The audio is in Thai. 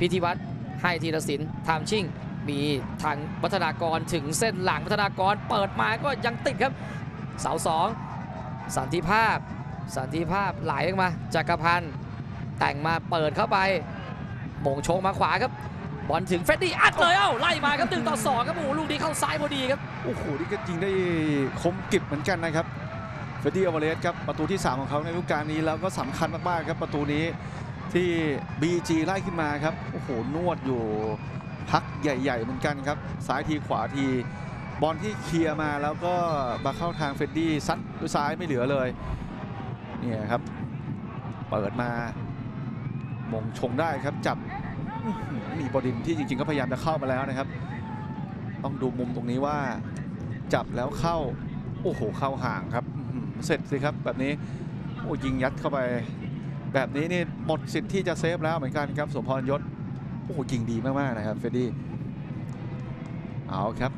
พิธีวัตรให้ธีรศิลป์ทามชิ่ง มีทางวัฒนากรถึงเส้นหลังวัฒนากรเปิดมาก็ยังติดครับ เสาสองสันติภาพ สันติภาพไหลออกมาจักรพันธ์แต่งมาเปิดเข้าไปโมงโชงมาขวาครับบอลถึงเฟดดี้อัดเลยเอ้าไล่มาครับ1ต่อ2ครับโอ้ลูกนี้เข้าซ้ายพอดีครับโอ้โหนี่ก็ยิงได้คมกริบเหมือนกันนะครับเฟดดี้อเวเรสครับประตูที่ 3 ของเขาในฤดูกาลนี้แล้วก็สำคัญมากๆครับประตูนี้ ที่ BG ไล่ขึ้นมาครับ โอ้โห นวดอยู่พักใหญ่ ๆ เหมือนกันครับ ซ้ายทีขวาที บอลที่เคลียร์มาแล้วก็มาเข้าทางเฟดดี้ซัดด้วยซ้ายไม่เหลือเลย เนี่ยครับ เปิดมามงชงได้ครับจับอื้อหือมีบดินที่จริง ๆ ก็พยายามจะเข้ามาแล้วนะครับ ต้องดูมุมตรงนี้ว่าจับแล้วเข้า โอ้โห เข้าห่างครับ เสร็จสิครับแบบนี้ โอ้ยิงยัดเข้าไป แบบนี้นี่หมดสิทธิ์ที่จะเซฟแล้วเหมือนกันครับสมพรยศ โอ้โหยิงดีมาก ๆ นะครับเฟรดดี้เอาครับ